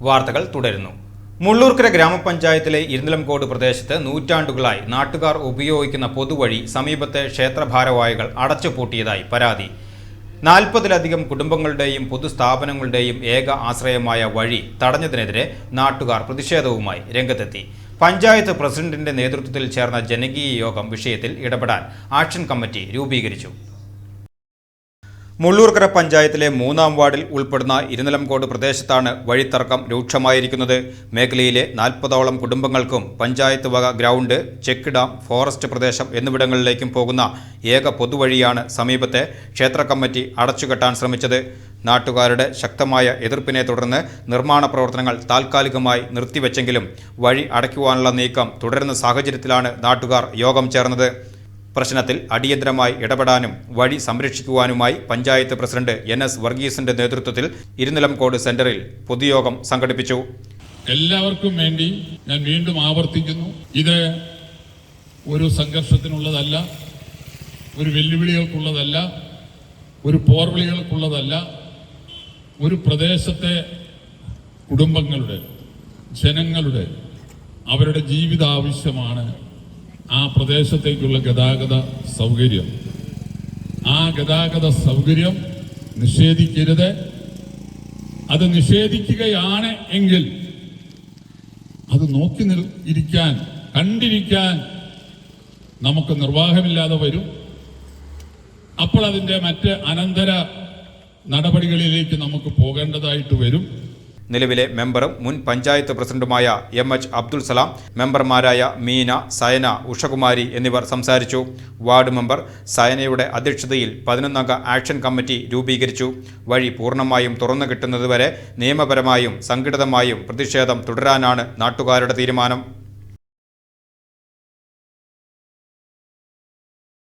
വാർത്തകൾ തുടരുന്നു. മുള്ളൂർക്കര ഗ്രാമപഞ്ചായത്തിലെ ഇരുന്നിലംകോട് പ്രദേശത്ത് നൂറ്റാണ്ടുകളായി നാട്ടുകാർ ഉപയോഗിക്കുന്ന പൊതുവഴി സമീപത്തെ ക്ഷേത്രഭാരവാഹികൾ അടച്ചുപൂട്ടിയതായി പരാതി. നാൽപ്പതിലധികം കുടുംബങ്ങളുടെയും പൊതുസ്ഥാപനങ്ങളുടെയും ഏക ആശ്രയമായ വഴി തടഞ്ഞതിനെതിരെ നാട്ടുകാർ പ്രതിഷേധവുമായി രംഗത്തെത്തി. പഞ്ചായത്ത് പ്രസിഡന്റിന്റെ നേതൃത്വത്തിൽ ചേർന്ന ജനകീയ യോഗം വിഷയത്തിൽ ഇടപെടാൻ ആക്ഷൻ കമ്മിറ്റി രൂപീകരിച്ചു. മുള്ളൂർക്കര പഞ്ചായത്തിലെ മൂന്നാം വാർഡിൽ ഉൾപ്പെടുന്ന ഇരുനിലംകോട് പ്രദേശത്താണ് വഴിത്തർക്കം രൂക്ഷമായിരിക്കുന്നത്. മേഖലയിലെ നാൽപ്പതോളം കുടുംബങ്ങൾക്കും പഞ്ചായത്ത് വക ഗ്രൗണ്ട് ചെക്ക് ഡാം ഫോറസ്റ്റ് പ്രദേശം എന്നിവിടങ്ങളിലേക്കും പോകുന്ന ഏക പൊതുവഴിയാണ് സമീപത്തെ ക്ഷേത്ര കമ്മിറ്റി അടച്ചുകെട്ടാൻ ശ്രമിച്ചത്. നാട്ടുകാരുടെ ശക്തമായ എതിർപ്പിനെ തുടർന്ന് നിർമ്മാണ പ്രവർത്തനങ്ങൾ താൽക്കാലികമായി നിർത്തിവെച്ചെങ്കിലും വഴി അടയ്ക്കുവാനുള്ള നീക്കം തുടരുന്ന സാഹചര്യത്തിലാണ് നാട്ടുകാർ യോഗം ചേർന്നത്. പ്രശ്നത്തിൽ അടിയന്തരമായി ഇടപെടാനും വഴി സംരക്ഷിക്കുവാനുമായി പഞ്ചായത്ത് പ്രസിഡന്റ് എൻ എസ് വർഗീസിന്റെ നേതൃത്വത്തിൽ ഇരുനിലംകോട് സെന്ററിൽ പൊതുയോഗം സംഘടിപ്പിച്ചു. എല്ലാവർക്കും വേണ്ടി ഞാൻ വീണ്ടും ആവർത്തിക്കുന്നു. ഇത് ഒരു സംഘർഷത്തിനുള്ളതല്ല ഒരു വെല്ലുവിളികൾക്കുള്ളതല്ല ഒരു പോർവിളികൾക്കുള്ളതല്ല ഒരു പ്രദേശത്തെ കുടുംബങ്ങളുടെ ജനങ്ങളുടെ അവരുടെ ജീവിത ആവശ്യമാണ് ആ പ്രദേശത്തേക്കുള്ള ഗതാഗത സൗകര്യം. ആ ഗതാഗത സൗകര്യം നിഷേധിക്കരുത്. അത് നിഷേധിക്കുകയാണ് എങ്കിൽ അത് നോക്കി നിർ ഇരിക്കാൻ കണ്ടിരിക്കാൻ നമുക്ക് നിർവാഹമില്ലാതെ വരും. അപ്പോൾ അതിന്റെ മറ്റ് അനന്തര നടപടികളിലേക്ക് നമുക്ക് പോകേണ്ടതായിട്ട് വരും. നിലവിലെ മെമ്പറും മുൻ പഞ്ചായത്ത് പ്രസിഡന്റുമായ എം എച്ച് അബ്ദുൾ സലാം മെമ്പർമാരായ മീന സയന ഉഷകുമാരി എന്നിവർ സംസാരിച്ചു. വാർഡ് മെമ്പർ സയനയുടെ അധ്യക്ഷതയിൽ പതിനൊന്നംഗ ആക്ഷൻ കമ്മിറ്റി രൂപീകരിച്ചു. വഴി പൂർണമായും തുറന്നു കിട്ടുന്നതുവരെ നിയമപരമായും സംഘടിതമായും പ്രതിഷേധം തുടരാനാണ് നാട്ടുകാരുടെ തീരുമാനം.